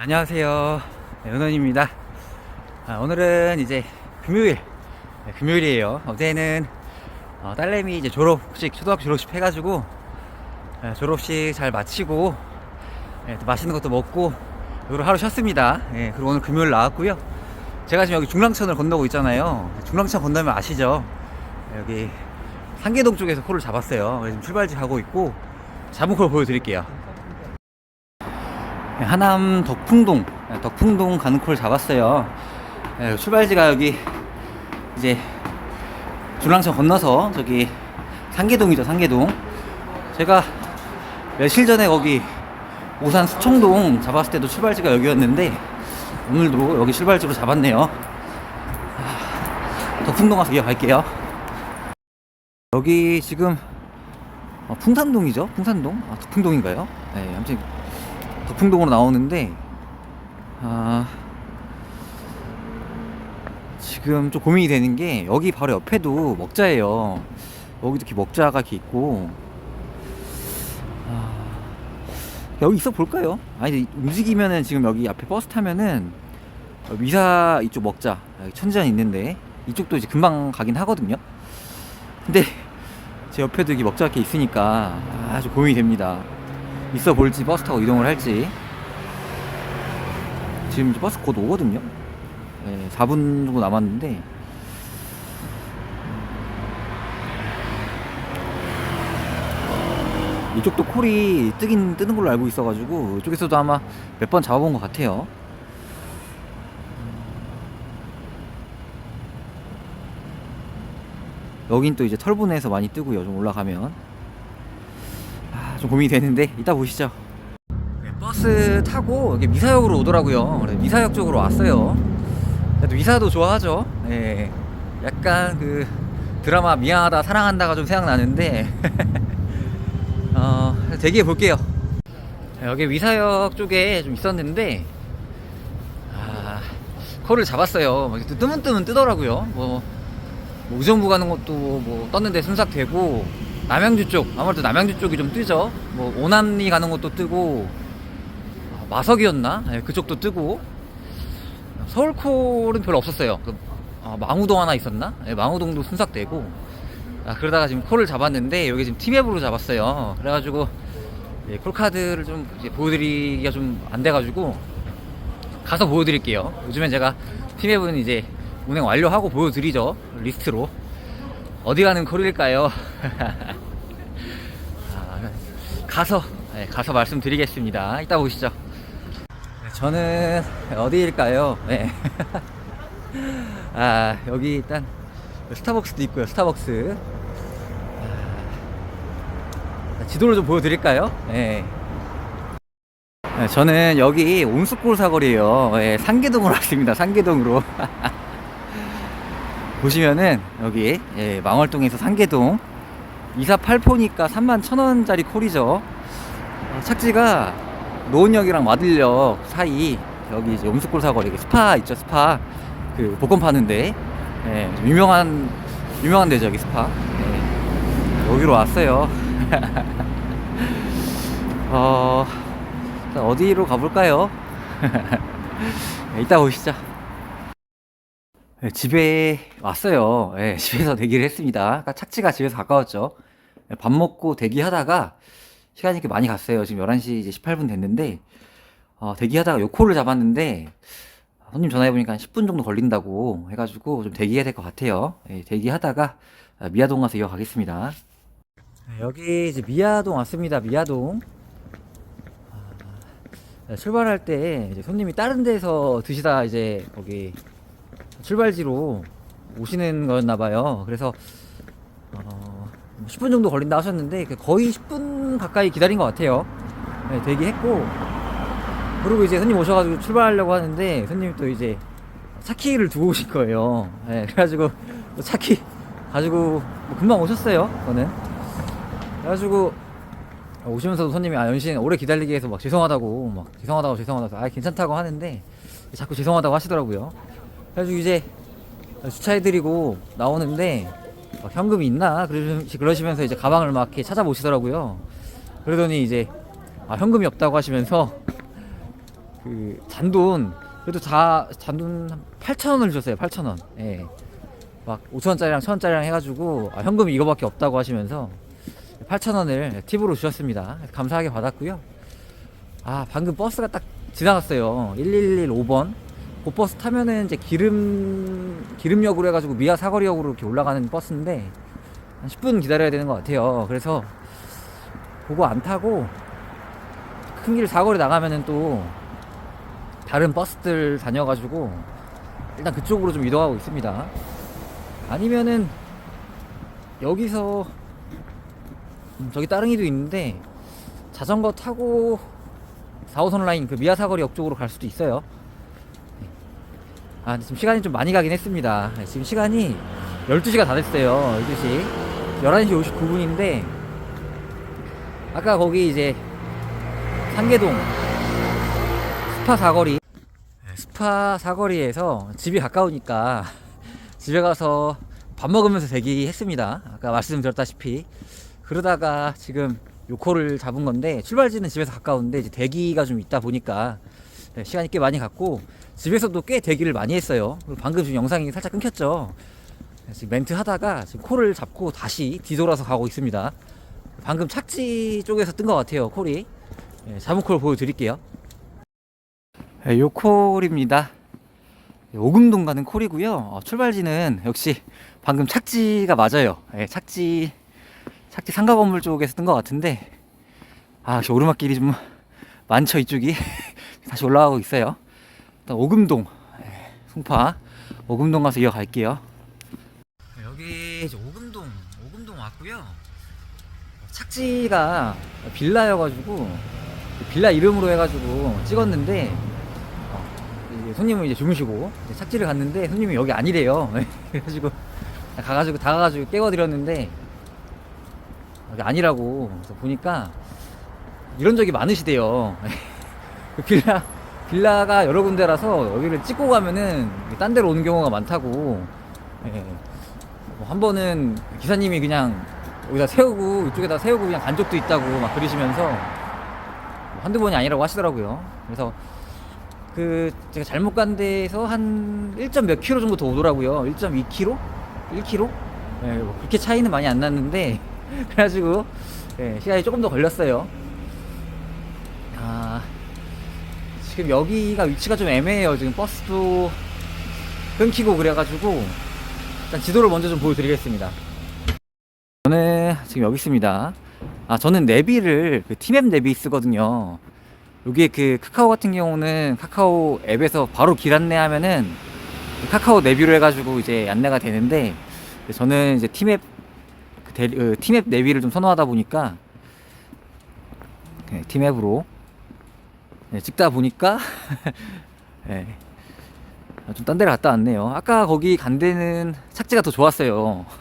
안녕하세요. 네, 은원입니다. 아, 오늘은 이제 금요일, 네, 금요일이에요. 어제는 어, 딸내미 이제 졸업식, 초등학교 졸업식 해가지고 네, 졸업식 잘 마치고 네, 또 맛있는 것도 먹고 오늘 하루 쉬었습니다. 예, 그리고 오늘 금요일 나왔고요. 제가 지금 여기 중랑천을 건너고 있잖아요. 중랑천 건너면 아시죠? 여기 상계동 쪽에서 콜을 잡았어요. 지금 출발지 가고 있고 잡은 콜 보여드릴게요. 네, 하남 덕풍동 네, 덕풍동 가는 콜 잡았어요. 네, 출발지가 여기 이제 중랑천 건너서 저기 상계동이죠 상계동. 제가 며칠 전에 거기 오산 수청동 잡았을 때도 출발지가 여기였는데 오늘도 여기 출발지로 잡았네요. 아, 덕풍동 가서 이어갈게요. 여기 지금 어, 풍산동이죠? 풍산동? 아 덕풍동인가요? 네 아무튼 덕풍동으로 나오는데 아 지금 좀 고민이 되는 게 여기 바로 옆에도 먹자예요. 여기도 이렇게 먹자가 이렇게 있고 아, 여기 있어 볼까요? 아니 움직이면은 지금 여기 앞에 버스 타면은 위사 이쪽 먹자 천지안 있는데 이쪽도 이제 금방 가긴 하거든요. 근데 제 옆에도 이게 먹자 이렇게 있으니까 아주 고민이 됩니다. 있어 볼지 버스 타고 이동을 할지. 지금 이제 버스 곧 오거든요. 네, 4분 정도 남았는데. 이쪽도 콜이 뜨긴 뜨는 걸로 알고 있어가지고 이쪽에서도 아마 몇 번 잡아본 것 같아요. 여긴 또 이제 털분에서 많이 뜨고요 좀 올라가면. 아, 좀 고민이 되는데 이따 보시죠. 네, 버스 타고 여기 미사역으로 오더라고요. 그래서 미사역 쪽으로 왔어요. 그래도 미사도 좋아하죠. 네, 약간 그 드라마 미안하다 사랑한다가 좀 생각나는데 어, 대기해 볼게요. 네, 여기 미사역 쪽에 좀 있었는데 아, 콜을 잡았어요. 막 뜨문뜨문 뜨더라고요. 뭐, 뭐 의정부 가는 것도 뭐 떴는데 순삭되고 남양주 쪽 아무래도 남양주 쪽이 좀 뜨죠. 뭐 오남리 가는 것도 뜨고 아, 마석이었나? 네, 그쪽도 뜨고. 서울콜은 별로 없었어요. 그, 아, 망우동 하나 있었나? 네, 망우동도 순삭되고. 아, 그러다가 지금 콜을 잡았는데 여기 지금 팀앱으로 잡았어요. 그래가지고 예, 콜 카드를 좀 이제 보여드리기가 좀 안 돼가지고 가서 보여드릴게요. 요즘엔 제가 팀앱은 이제 운행 완료하고 보여드리죠. 리스트로 어디 가는 콜일까요? 아, 가서 네, 가서 말씀드리겠습니다. 이따 보시죠. 네, 저는 어디일까요? 네. 아 여기 일단 스타벅스도 있고요. 스타벅스. 아, 지도를 좀 보여드릴까요? 네. 네, 저는 여기 온수골 사거리에요. 네, 상계동으로 왔습니다. 상계동으로. 보시면은 여기 예, 망월동에서 상계동 248포니까 3만 1천원짜리 콜이죠. 어, 착지가 노원역이랑 마들역 사이 여기 이제 옴수골 사거리 스파 있죠 스파. 그 복권 파는데. 예, 좀 유명한 유명한 데죠 여기 스파. 예, 여기로 왔어요. 어 자, 어디로 가볼까요? 예, 이따 보시죠 네, 집에 왔어요. 네, 집에서 대기를 했습니다. 아까 착지가 집에서 가까웠죠. 네, 밥 먹고 대기하다가 시간이 이렇게 많이 갔어요. 지금 11시 이제 18분 됐는데, 어, 대기하다가 요콜을 잡았는데, 손님 전화해보니까 한 10분 정도 걸린다고 해가지고 좀 대기해야 될 것 같아요. 네, 대기하다가 미아동 가서 이어가겠습니다. 네, 여기 이제 미아동 왔습니다. 미아동. 아, 출발할 때 손님이 다른 데서 드시다 이제 거기 출발지로 오시는 거였나 봐요. 그래서 어, 10분 정도 걸린다 하셨는데 그 거의 10분 가까이 기다린 것 같아요. 네, 대기했고 그리고 이제 손님 오셔가지고 출발하려고 하는데 손님이 또 이제 차키를 두고 오실 거예요. 네, 그래가지고 또 차키 가지고 뭐 금방 오셨어요. 저는 그래가지고 오시면서도 손님이 아 연신 오래 기다리게 해서 막 죄송하다고 막 죄송하다고 죄송하다고 아 괜찮다고 하는데 자꾸 죄송하다고 하시더라고요. 그래가지고 이제 주차해드리고 나오는데 막 현금이 있나? 그러시- 그러시면서 이제 가방을 막 이렇게 찾아보시더라고요. 그러더니 이제 아 현금이 없다고 하시면서 그 잔돈 그래도 다 잔돈 한 8천 원을 주셨어요 8천 원. 예. 막 5천 원짜리랑 1천 원짜리랑 해가지고 아, 현금이 이거밖에 없다고 하시면서 8천 원을 팁으로 주셨습니다. 감사하게 받았고요. 아 방금 버스가 딱 지나갔어요. 1111 5번 그 버스 타면은 이제 기름 기름역으로 해가지고 미아 사거리역으로 이렇게 올라가는 버스인데 한 10분 기다려야 되는 것 같아요 그래서 그거 안 타고 큰 길 사거리 나가면은 또 다른 버스들 다녀가지고 일단 그쪽으로 좀 이동하고 있습니다. 아니면은 여기서 음, 저기 따릉이도 있는데 자전거 타고 4호선 라인 그 미아 사거리 역 쪽으로 갈 수도 있어요. 네. 아 지금 시간이 좀 많이 가긴 했습니다. 네, 지금 시간이 12시가 다 됐어요. 12시 11시 59분인데 아까 거기 이제 상계동 스파 사거리 네, 스파 사거리에서 집이 가까우니까 집에 가서 밥 먹으면서 대기했습니다. 아까 말씀드렸다시피 그러다가 지금 요코를 잡은 건데 출발지는 집에서 가까운데 이제 대기가 좀 있다 보니까 네, 시간이 꽤 많이 갔고 집에서도 꽤 대기를 많이 했어요. 방금 지금 영상이 살짝 끊겼죠. 네, 지금 멘트 하다가 지금 콜을 잡고 다시 뒤돌아서 가고 있습니다. 방금 착지 쪽에서 뜬 것 같아요 콜이. 네, 잡은 콜 보여드릴게요. 네, 요 콜입니다. 네, 오금동 가는 콜이고요. 어, 출발지는 역시 방금 착지가 맞아요. 예, 착지 착지 상가 건물 쪽에서 뜬 것 같은데 아 오르막길이 좀 많죠 이쪽이 다시 올라가고 있어요. 일단 오금동 예, 송파 오금동 가서 이어갈게요. 여기 오금동 오금동 왔고요. 착지가 빌라여가지고 빌라 이름으로 해가지고 찍었는데 어, 손님은 이제 주무시고 이제 착지를 갔는데 손님이 여기 아니래요. 그래가지고 가가지고 다가가지고 깨워드렸는데 여기 아니라고 그래서 보니까 이런 적이 많으시대요. 그 빌라 빌라가 여러 군데라서 여기를 찍고 가면은 딴 데로 오는 경우가 많다고. 예. 뭐한 번은 기사님이 그냥 여기다 세우고 이쪽에다 세우고 그냥 간 적도 있다고 막 그러시면서 뭐 한두 번이 아니라고 하시더라고요. 그래서 그 제가 잘못 간 데에서 한 1. 몇 킬로 정도 더 오더라고요. 1.2 킬로? 1 킬로? 예, 뭐 그렇게 차이는 많이 안 났는데 그래가지고 예, 시간이 조금 더 걸렸어요. 아 지금 여기가 위치가 좀 애매해요. 지금 버스도 끊기고 그래가지고 일단 지도를 먼저 좀 보여드리겠습니다. 저는 지금 여기 있습니다. 아, 저는 내비를 그 티맵 내비 쓰거든요. 여기에 그 카카오 같은 경우는 카카오 앱에서 바로 길 안내하면은 그 카카오 내비로 해가지고 이제 안내가 되는데 저는 이제 티맵 그 대, 어, 티맵 내비를 좀 선호하다 보니까 네, 티맵으로 네, 찍다 보니까 네, 좀딴 데를 갔다 왔네요. 아까 거기 간 데는 착지가 더 좋았어요.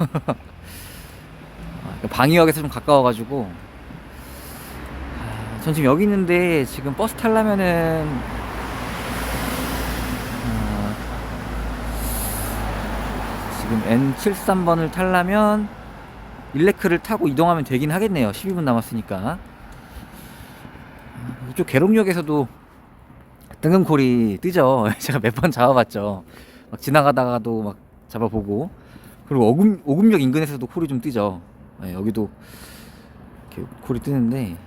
아, 방위역에서 좀 가까워가지고. 아, 전 지금 여기 있는데 지금 버스 타려면은 어, 지금 N73번을 타려면 일레크를 타고 이동하면 되긴 하겠네요. 12분 남았으니까. 아, 이쪽 계룡역에서도 등금콜이 뜨죠. 제가 몇 번 잡아봤죠. 막 지나가다가도 막 잡아보고 그리고 오금 오금역 인근에서도 콜이 좀 뜨죠. 네, 여기도 이렇게 콜이 뜨는데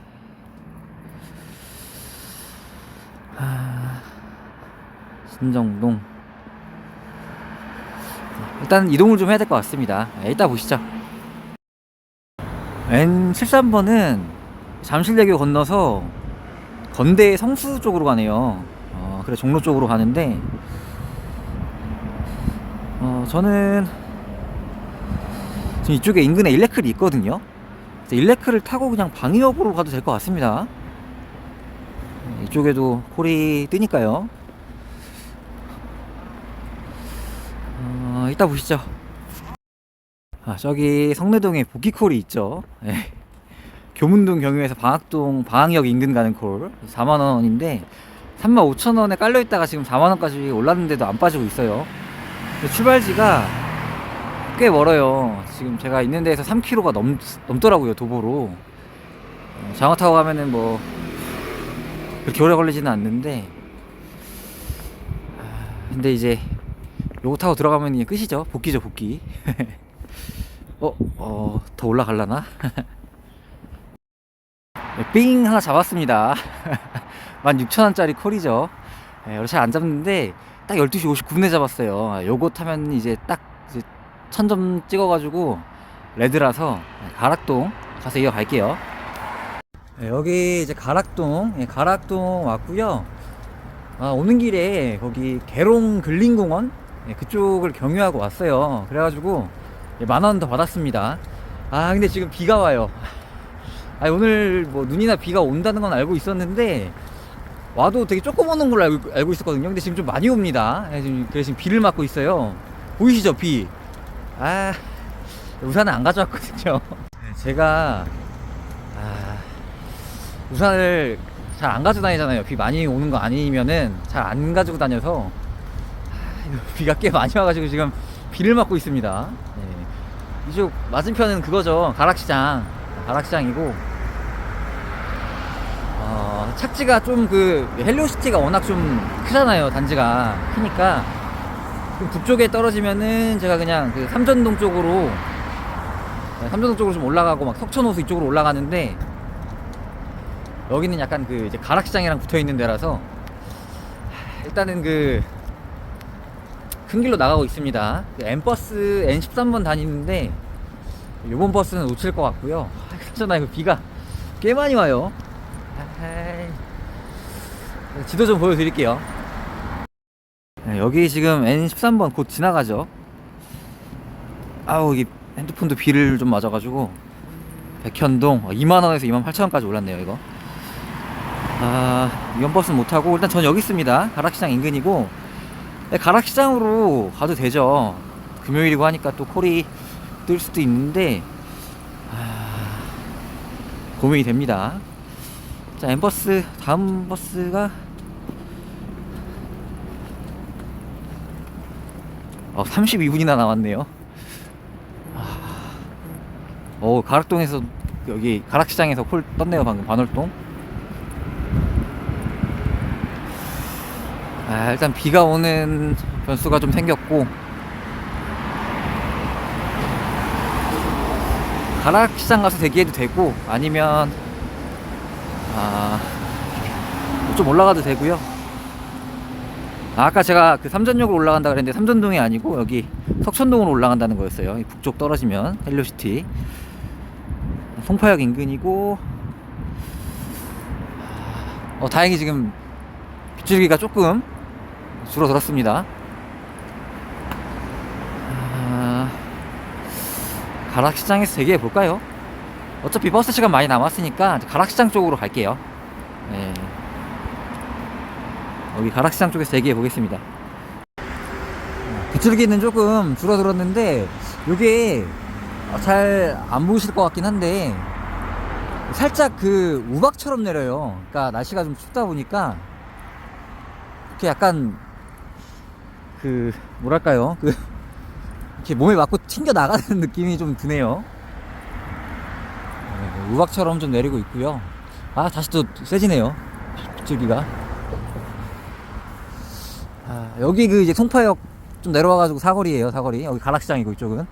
하... 신정동 일단 이동을 좀 해야 될 것 같습니다. 네, 이따 보시죠. N73번은 잠실대교 건너서 건대 성수 쪽으로 가네요. 어, 그래 종로 쪽으로 가는데 어, 저는 지금 이쪽에 인근에 일레클이 있거든요. 일레클을 타고 그냥 방위역으로 가도 될 것 같습니다. 네, 이쪽에도 콜이 뜨니까요. 어, 이따 보시죠. 아, 저기 성내동에 복귀콜이 있죠. 네. 교문동 경유에서 방학동 방학역 인근 가는 콜 4만 원인데 3만 5천 원에 깔려 있다가 지금 4만 원까지 올랐는데도 안 빠지고 있어요. 출발지가 꽤 멀어요. 지금 제가 있는 데에서 3km가 넘 넘더라고요 도보로. 어, 장어 타고 가면은 뭐 그렇게 오래 걸리지는 않는데 근데 이제 요거 타고 들어가면 이제 끝이죠. 복귀죠, 복귀. 어, 어, 더 올라갈라나? 네, 삥 하나 잡았습니다. 16,000원짜리 콜이죠. 예, 잘안 잡는데 딱 12시 59분에 잡았어요. 아, 요거 타면 이제 딱 이제 1000점 찍어가지고 레드라서 가락동 가서 이어갈게요. 예, 여기 이제 가락동, 예, 가락동 왔고요. 아, 오는 길에 거기 개롱 근린공원 예, 그쪽을 경유하고 왔어요. 그래가지고 예, 만원 더 받았습니다. 아 근데 지금 비가 와요. 아 오늘 뭐 눈이나 비가 온다는 건 알고 있었는데 와도 되게 조금 오는 걸로 알고, 알고 있었거든요. 근데 지금 좀 많이 옵니다. 예, 지금, 그래서 지금 비를 맞고 있어요. 보이시죠 비? 아 우산을 안 가져왔거든요. 제가 아, 우산을 잘 안 가지고 다니잖아요. 비 많이 오는 거 아니면은 잘 안 가지고 다녀서 아, 비가 꽤 많이 와가지고 지금 비를 맞고 있습니다. 네. 이쪽 맞은편은 그거죠. 가락시장. 가락시장이고 어, 착지가 좀 그 헬로시티가 워낙 좀 크잖아요. 단지가 크니까 좀 북쪽에 떨어지면은 제가 그냥 그 삼전동 쪽으로 네, 삼전동 쪽으로 좀 올라가고 막 석천호수 이쪽으로 올라가는데 여기는 약간 그 이제 가락시장이랑 붙어 있는 데라서 하, 일단은 그 큰 길로 나가고 있습니다. 그 N버스 N13번 다니는데 요번 버스는 놓칠 것 같고요. 아, 괜찮아 이거 비가 꽤 많이 와요. 아하이. 지도 좀 보여드릴게요. 네, 여기 지금 N13번 곧 지나가죠. 아우 이 핸드폰도 비를 좀 맞아가지고 백현동 2만원에서 2만 8천원까지 올랐네요 이거 아 버스는 못하고 일단 전 여기 있습니다 가락시장 인근이고 네, 가락시장으로 가도 되죠 금요일이고 하니까 또 콜이 뜰 수도 있는데 아, 고민이 됩니다 자 N버스 다음 버스가 어, 32분이나 남았네요. 오 가락동에서 여기 가락시장에서 콜 떴네요 방금 반월동. 아 일단 비가 오는 변수가 좀 생겼고. 가락시장 가서 대기해도 되고 아니면 아 좀 올라가도 되고요 아, 아까 제가 그 삼전역으로 올라간다 그랬는데 삼전동이 아니고 여기 석천동으로 올라간다는 거였어요. 이 북쪽 떨어지면 헬로시티. 송파역 인근이고. 어, 다행히 지금 빗줄기가 조금 줄어들었습니다. 아, 가락시장에서 대기해 볼까요? 어차피 버스 시간 많이 남았으니까 가락시장 쪽으로 갈게요. 네. 여기 가락시장 쪽에서 대기해 보겠습니다 빗줄기는 조금 줄어들었는데 이게 잘 안 보이실 것 같긴 한데 살짝 그 우박처럼 내려요. 그러니까 날씨가 좀 춥다 보니까 이렇게 약간 그 뭐랄까요? 그 이렇게 몸에 맞고 튕겨 나가는 느낌이 좀 드네요. 네, 우박처럼 좀 내리고 있고요. 아 다시 또 세지네요. 빗줄기가. 아, 여기 그 이제 송파역 좀 내려와가지고 사거리예요 사거리. 여기 가락시장이고 이쪽은.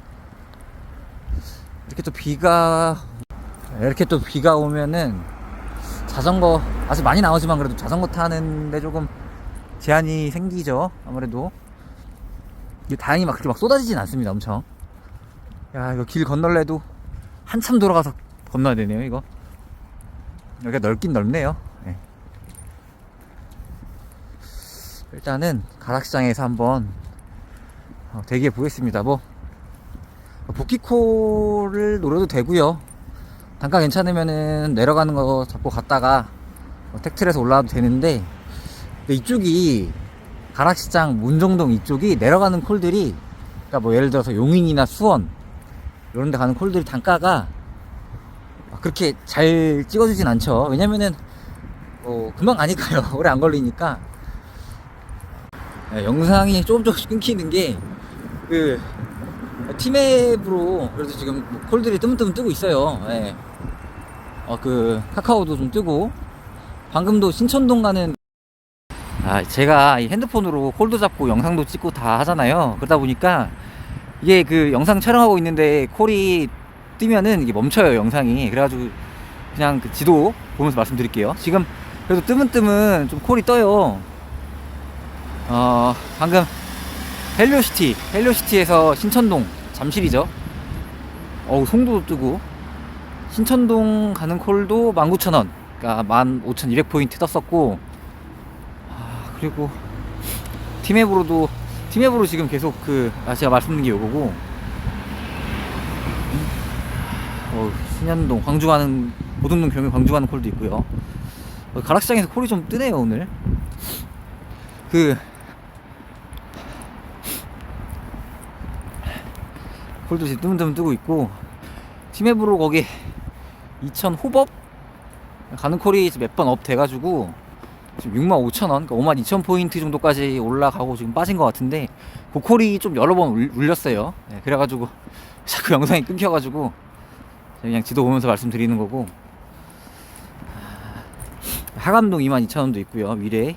이렇게 또 비가 이렇게 또 비가 오면은 자전거 아직 많이 나오지만 그래도 자전거 타는데 조금 제한이 생기죠 아무래도 다행히 막 그렇게 막 쏟아지진 않습니다 엄청 야 이거 길 건널래도 한참 돌아가서 건너야 되네요 이거 여기가 넓긴 넓네요 네. 일단은 가락시장에서 한번 어, 대기해 보겠습니다. 뭐 복귀콜을 노려도 되고요. 단가 괜찮으면은 내려가는 거 잡고 갔다가 뭐 택트에서 올라와도 되는데 이쪽이 가락시장 문정동 이쪽이 내려가는 콜들이 그러니까 뭐 예를 들어서 용인이나 수원 이런 데 가는 콜들이 단가가 그렇게 잘 찍어주진 않죠. 왜냐면은 뭐 금방 가니까요. 오래 안 걸리니까. 네, 영상이 조금 조금씩 끊기는 게 그 티맵으로 그래도 지금 뭐 콜들이 뜨문뜨문 뜨고 있어요. 예. 어, 그 카카오도 좀 뜨고 방금도 신천동 가는 아, 제가 이 핸드폰으로 콜도 잡고 영상도 찍고 다 하잖아요. 그러다 보니까 이게 그 영상 촬영하고 있는데 콜이 뜨면은 이게 멈춰요, 영상이. 그래가지고 그냥 그 지도 보면서 말씀드릴게요. 지금 그래도 뜨문뜨문 좀 콜이 떠요. 어, 방금 헬리오시티, 헬리오시티에서 신천동, 잠실이죠. 어우, 송도도 뜨고. 신천동 가는 콜도 19,000원. 그러니까 15,200포인트 떴었고. 아, 그리고 팀앱으로도 팀앱으로 지금 계속 그 아, 제가 말씀드린 게 요거고. 어, 신현동 광주 가는 고등동 경유 광주 가는 콜도 있고요. 어, 가락시장에서 콜이 좀 뜨네요 오늘. 그 콜도 지금 뜨문뜨문 뜨고 있고 팀앱으로 거기 2000 호법 가는 콜이 몇 번 업 돼가지고 지금 6만 5천 원, 그러니까 5만 2천 포인트 정도까지 올라가고 지금 빠진 것 같은데 그 콜이 좀 여러 번 울- 울렸어요. 네, 그래가지고 자꾸 영상이 끊겨가지고 그냥 지도 보면서 말씀드리는 거고 하감동 2만 2천 원도 있고요. 미래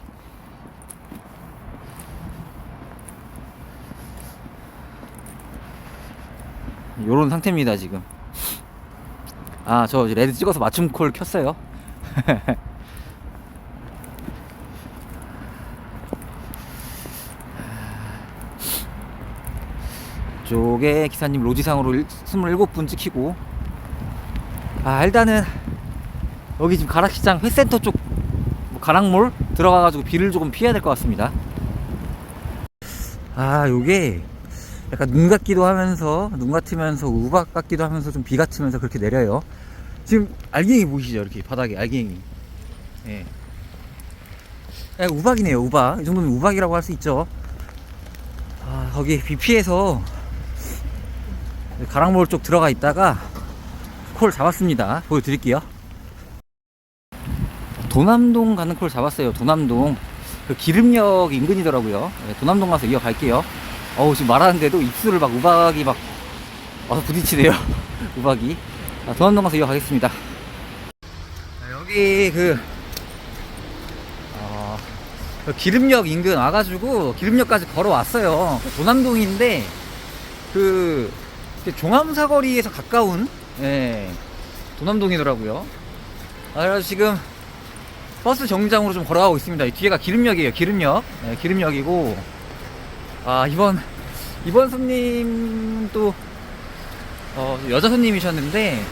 요런 상태입니다 지금. 아 저 레드 찍어서 맞춤 콜 켰어요. 쪽에 기사님 로지상으로 27분 찍히고 아 일단은 여기 지금 가락시장 회센터 쪽뭐 가락몰 들어가가지고 비를 조금 피해야 될 것 같습니다 아 요게 약간 눈 같기도 하면서 눈 같으면서 우박 같기도 하면서 좀 비 같으면서 그렇게 내려요 지금 알갱이 보이시죠 이렇게 바닥에 알갱이 예. 야, 우박이네요 우박 이 정도면 우박이라고 할 수 있죠 아 거기 비 피해서 가락몰 쪽 들어가 있다가 콜 잡았습니다. 보여드릴게요. 도남동 가는 콜 잡았어요. 도남동. 그 기름역 인근이더라고요. 네, 도남동 가서 이어갈게요. 어우, 지금 말하는데도 입술을 막 우박이 막 와서 부딪히네요. 우박이. 아, 도남동 가서 이어가겠습니다. 아, 여기 그, 어, 그 기름역 인근 와가지고 기름역까지 걸어왔어요. 도남동인데 그 종암사거리에서 가까운 예, 도남동이더라고요. 아, 그래서 지금 버스 정류장으로 좀 걸어가고 있습니다. 이 뒤에가 기름역이에요. 기름역. 예, 기름역이고 아 이번 이번 손님 또 어, 여자 손님이셨는데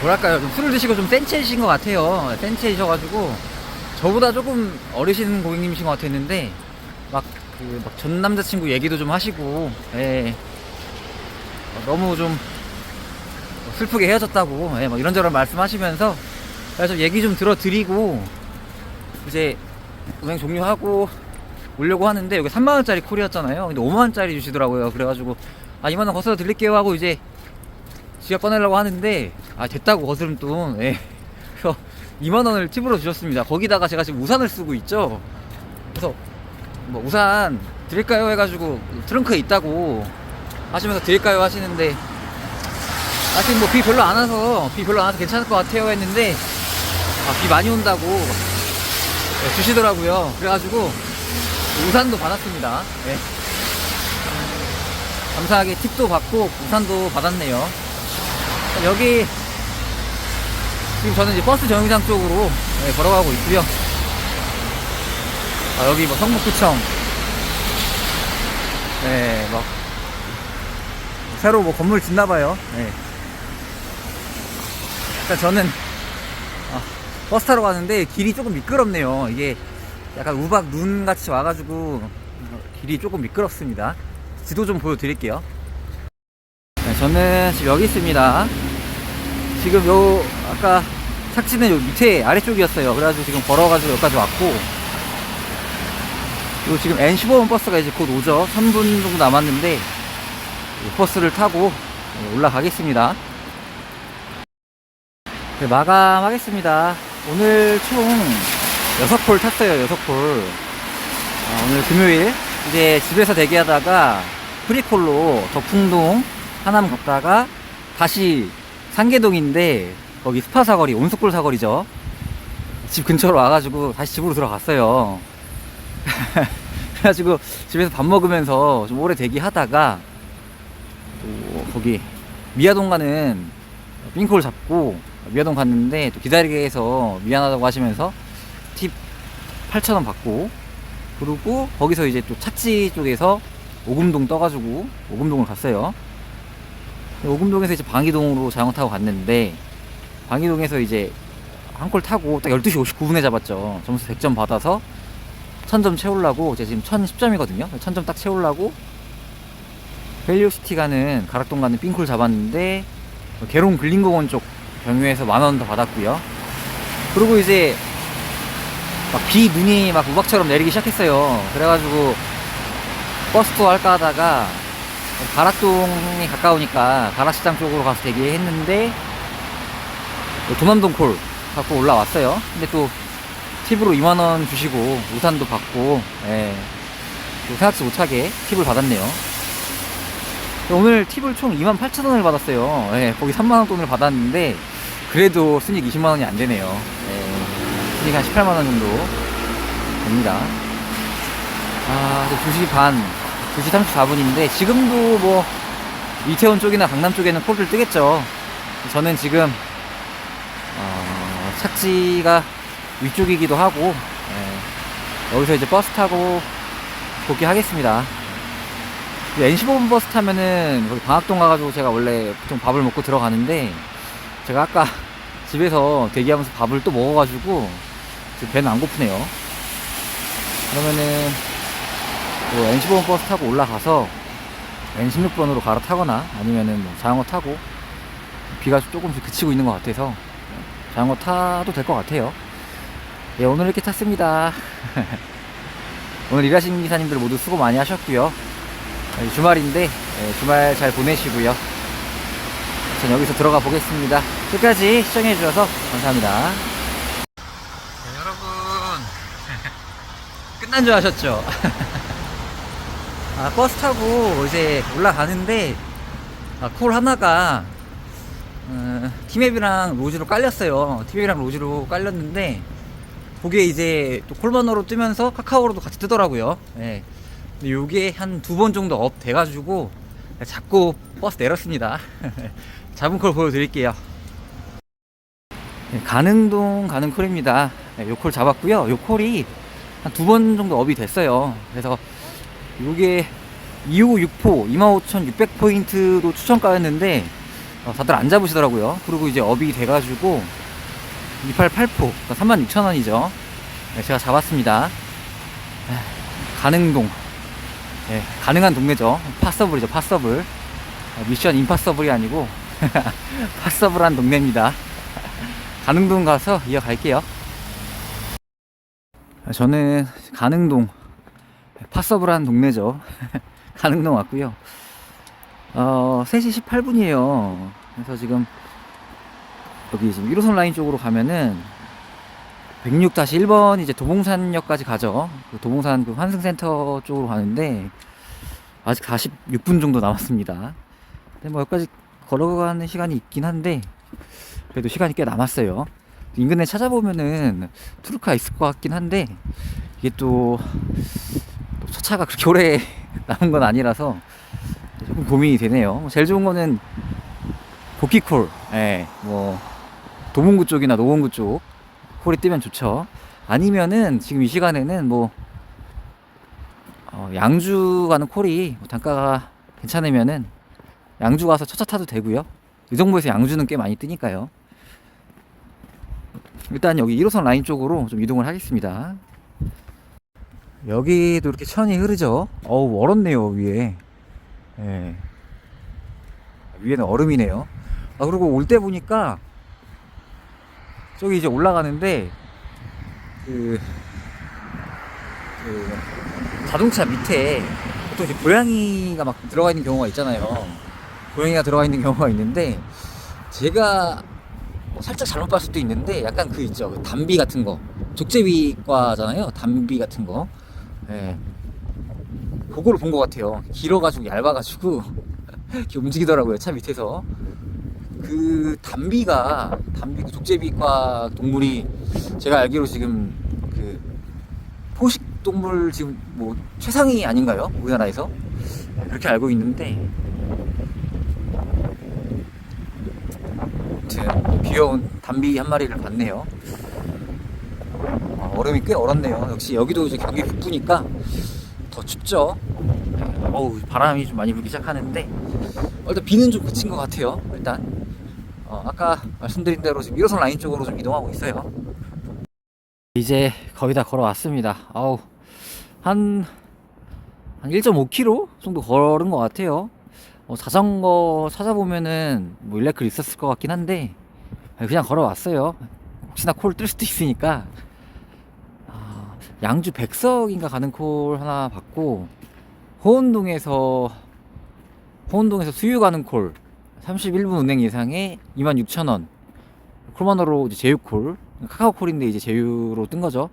뭐랄까요 좀 술을 드시고 좀 센치해지신 것 같아요. 센치해셔가지고 저보다 조금 어리신 고객님이신 것 같았는데 막 그 막 전 남자친구 얘기도 좀 하시고 예. 어, 너무 좀 슬프게 헤어졌다고 예, 막 이런저런 말씀하시면서 그래서 얘기 좀 들어드리고 이제 운행 종료하고 오려고 하는데 여기 3만원짜리 콜이었잖아요. 근데 5만원짜리 주시더라고요. 그래가지고 아 2만원 거슬러 드릴게요 하고 이제 지갑 꺼내려고 하는데 아 됐다고 거스름돈. 예. 그래서 2만원을 팁으로 주셨습니다. 거기다가 제가 지금 우산을 쓰고 있죠. 그래서 뭐 우산 드릴까요? 해가지고 트렁크에 있다고 하시면서 드릴까요? 하시는데 아직 뭐비 별로 안 와서 비 별로 안 와서 괜찮을 것 같아요 했는데 아, 비 많이 온다고 네, 주시더라고요. 그래가지고 우산도 받았습니다 네. 감사하게 팁도 받고 우산도 받았네요 여기 지금 저는 이제 버스 정류장 쪽으로 네, 걸어가고 있고요 아, 여기 뭐 성북구청 네, 막 새로 뭐 건물 짓나봐요. 네. 일단 저는 아, 버스 타러 가는데 길이 조금 미끄럽네요. 이게 약간 우박 눈 같이 와가지고 어, 길이 조금 미끄럽습니다. 지도 좀 보여드릴게요. 네, 저는 지금 여기 있습니다. 지금 요 아까 착지는 요 밑에 아래쪽이었어요. 그래가지고 지금 걸어가지고 여기까지 왔고 그리고 지금 N15번 버스가 이제 곧 오죠. 3분 정도 남았는데 이 버스를 타고 올라가겠습니다. 네, 마감하겠습니다. 오늘 총 6콜 탔어요, 6콜. 어, 오늘 금요일. 이제 집에서 대기하다가 프리콜로 덕풍동 하남 갔다가 다시 상계동인데 거기 스파 사거리, 온수골 사거리죠. 집 근처로 와가지고 다시 집으로 들어갔어요. 그래가지고 집에서 밥 먹으면서 좀 오래 대기하다가 또 거기 미아동 가는 빙콜 잡고 미아동 갔는데 또 기다리게 해서 미안하다고 하시면서 팁 8,000원 받고 그리고 거기서 이제 또 착지 쪽에서 오금동 떠가지고 오금동을 갔어요. 오금동에서 이제 방이동으로 자전거 타고 갔는데 방이동에서 이제 한 콜 타고 딱 12시 59분에 잡았죠. 점수 100점 받아서 1000점 채우려고 제가 지금 1010점이거든요. 1000점 딱 채우려고 밸리오시티 가는 가락동 가는 삥콜 잡았는데 개롱 근린공원 쪽 경유에서 만 원 더 받았고요. 그리고 이제 막 비 눈이 막 우박처럼 내리기 시작했어요. 그래가지고 버스 투어 할까 하다가 가락동이 가까우니까 가락시장 쪽으로 가서 대기했는데 도남동 콜 갖고 올라왔어요. 근데 또 팁으로 2만 원 주시고 우산도 받고 예. 또 생각지 못하게 팁을 받았네요. 오늘 팁을 총 2만 8천 원을 받았어요. 예, 거기 3만 원 돈을 받았는데 그래도 순익 20만 원이 안 되네요. 예, 순익 한 18만 원 정도 됩니다. 아, 이제 2시 반, 2시 34분인데 지금도 뭐 이태원 쪽이나 강남 쪽에는 콜을 뜨겠죠. 저는 지금 어, 착지가 위쪽이기도 하고 예, 여기서 이제 버스 타고 복귀하겠습니다. N15번 버스 타면은 거기 방학동 가가지고 제가 원래 보통 밥을 먹고 들어가는데 제가 아까 집에서 대기하면서 밥을 또 먹어가지고 지금 배는 안 고프네요. 그러면은 뭐 N15번 버스 타고 올라가서 N16번으로 갈아타거나 아니면은 뭐 자전거 타고 비가 조금씩 그치고 있는 것 같아서 자전거 타도 될 것 같아요. 예, 오늘 이렇게 탔습니다. 오늘 일하시는 기사님들 모두 수고 많이 하셨고요. 예, 주말인데 예, 주말 잘 보내시고요. 전 여기서 들어가 보겠습니다. 끝까지 시청해 주셔서 감사합니다. 네, 여러분 끝난 줄 아셨죠? 아, 버스 타고 이제 올라가는데 아, 콜 하나가 어, 티맵이랑 로즈로 깔렸어요. 티맵이랑 로즈로 깔렸는데 그게 이제 또 콜번호로 뜨면서 카카오로도 같이 뜨더라고요. 예. 근데 요게 한 두 번 정도 업 돼가지고 자꾸 버스 내렸습니다. 잡은 콜 보여드릴게요. 네, 가능동 가는 콜입니다. 네, 요콜 잡았고요. 요 콜이 한 두 번 정도 업이 됐어요. 그래서 요게 2564 25,600포인트도 추천가였는데 어, 다들 안 잡으시더라고요. 그리고 이제 업이 돼가지고 2884 그러니까 36,000원이죠. 네, 제가 잡았습니다. 아, 가능동 네, 가능한 동네죠. 파서블이죠, 파서블. 어, 미션 임파서블이 아니고 파서블한 동네입니다. 가능동 가서 이어갈게요. 아, 저는 가능동 파서블한 동네죠. 가능동 왔고요. 어, 3시 18분이에요. 그래서 지금 여기 지금 1호선 라인 쪽으로 가면은 106-1번 이제 도봉산역까지 가죠. 그 도봉산 그 환승센터 쪽으로 가는데 아직 46분 정도 남았습니다. 근데 뭐 여기까지 걸어가는 시간이 있긴 한데 그래도 시간이 꽤 남았어요. 인근에 찾아보면은 투르카 있을 것 같긴 한데 이게 또, 또 차가 그렇게 오래 남은 건 아니라서 조금 고민이 되네요. 뭐 제일 좋은 거는 복귀콜, 예, 뭐 도봉구 쪽이나 노원구 쪽 콜이 뜨면 좋죠. 아니면은 지금 이 시간에는 뭐 어, 양주 가는 콜이 뭐 단가가 괜찮으면은 양주 가서 첫차 타도 되고요. 의정부에서 양주는 꽤 많이 뜨니까요. 일단 여기 1호선 라인 쪽으로 좀 이동을 하겠습니다. 여기도 이렇게 천이 흐르죠. 어우 멀었네요 위에. 예. 위에는 얼음이네요. 아 그리고 올 때 보니까 저기 이제 올라가는데 그, 그 자동차 밑에 보통 이제 고양이가 막 들어가 있는 경우가 있잖아요. 고양이가 들어가 있는 경우가 있는데 제가 뭐 살짝 잘못 봤을 수도 있는데 약간 그 있죠. 그 담비 같은 거. 족제비과잖아요. 담비 같은 거. 예. 그거를 본 것 같아요. 길어가지고 얇아가지고. 이렇게 움직이더라고요 차 밑에서. 그 담비가 담비 그 족제비과 동물이 제가 알기로 지금 그 포식 동물 지금 뭐 최상위 아닌가요? 우리나라에서? 네, 그렇게 알고 있는데 아무튼 귀여운 담비 한 마리를 봤네요. 어, 얼음이 꽤 얼었네요. 역시 여기도 이제 경기 북부니까 더 춥죠. 네, 어우 바람이 좀 많이 불기 시작하는데 어, 일단 비는 좀 그친 것 같아요. 일단 어, 아까 말씀드린 대로 지금 1호선 라인 쪽으로 좀 이동하고 있어요. 이제 거의 다 걸어왔습니다. 아우 한, 한 1.5km 정도 걸은 것 같아요. 어, 자전거 찾아보면은 뭐 일렉글 있었을 것 같긴 한데 그냥 걸어왔어요. 혹시나 콜 뜰 수도 있으니까. 아, 양주 백석인가 가는 콜 하나 받고 호원동에서 호원동에서 수유 가는 콜 31분 운행 예상에 26,000원. 콜만으로 이제 제휴콜 카카오콜인데 이제 제휴로 뜬 거죠.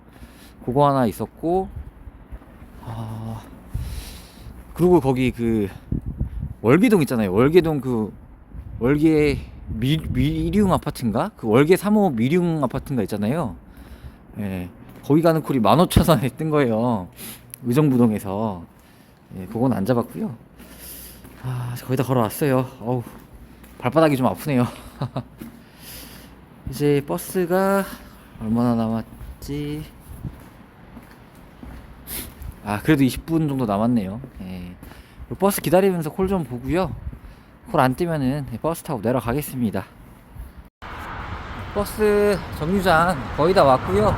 그거 하나 있었고 아 그리고 거기 그 월계동 있잖아요. 월계동 그 월계 미, 미룡 아파트인가? 그 월계 3호 미룡 아파트인가 있잖아요. 예. 거기 가는 콜이 15,000원에 뜬 거예요. 의정부동에서. 예 그건 안 잡았고요. 아 거의 다 걸어왔어요. 어우 발바닥이 좀 아프네요. 이제 버스가 얼마나 남았지? 아 그래도 20분 정도 남았네요. 예. 버스 기다리면서 콜 좀 보고요 콜 안 뜨면은 버스 타고 내려가겠습니다 버스 정류장 거의 다 왔고요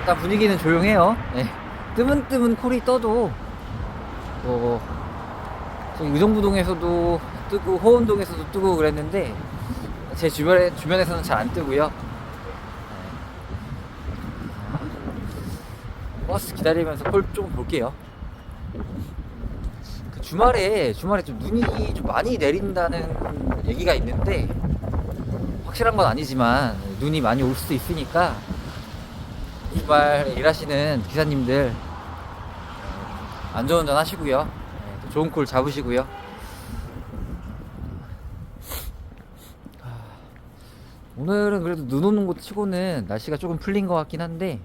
일단 분위기는 조용해요 예. 뜨문뜨문 콜이 떠도 뭐 저기 의정부동에서도 뜨고 호원동에서도 뜨고 그랬는데 제 주변에 주변에서는 잘 안 뜨고요. 네. 버스 기다리면서 콜 좀 볼게요. 그 주말에 주말에 좀 눈이 좀 많이 내린다는 얘기가 있는데 확실한 건 아니지만 눈이 많이 올 수도 있으니까 주말 일하시는 기사님들 안전운전 하시고요. 네, 또 좋은 콜 잡으시고요. 오늘은 그래도 눈 오는 곳 치고는 날씨가 조금 풀린 것 같긴 한데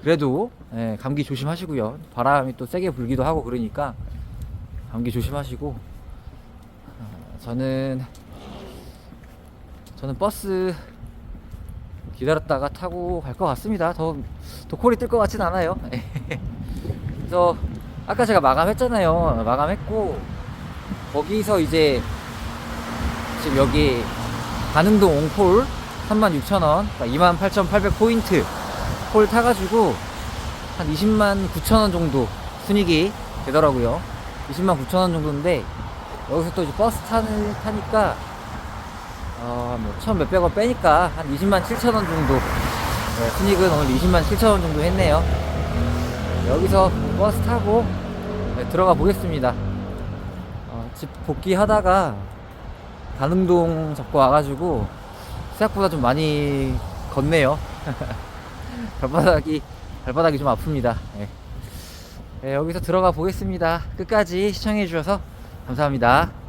그래도 예, 감기 조심하시고요. 바람이 또 세게 불기도 하고 그러니까 감기 조심하시고 어, 저는 저는 버스 기다렸다가 타고 갈 것 같습니다. 더, 더 콜이 뜰 것 같진 않아요. 그래서 아까 제가 마감했잖아요. 마감했고 거기서 이제 지금 여기 가능동 옹콜 36,000원, 그러니까 28,800포인트 콜 타가지고 한 20만 9천원 정도 순익이 되더라고요. 20만 9천 원 정도인데 여기서 또 이제 버스 타는, 타니까 어, 뭐, 천 몇백 원 빼니까 한 20만 7천 원 정도. 네, 순익은 오늘 20만 7천 원 정도 했네요. 여기서 버스 타고 네, 들어가 보겠습니다. 어, 집 복귀하다가 가능동 잡고 와가지고 생각보다 좀 많이 걷네요. 발바닥이 발바닥이 좀 아픕니다. 네. 네, 여기서 들어가 보겠습니다. 끝까지 시청해 주셔서 감사합니다.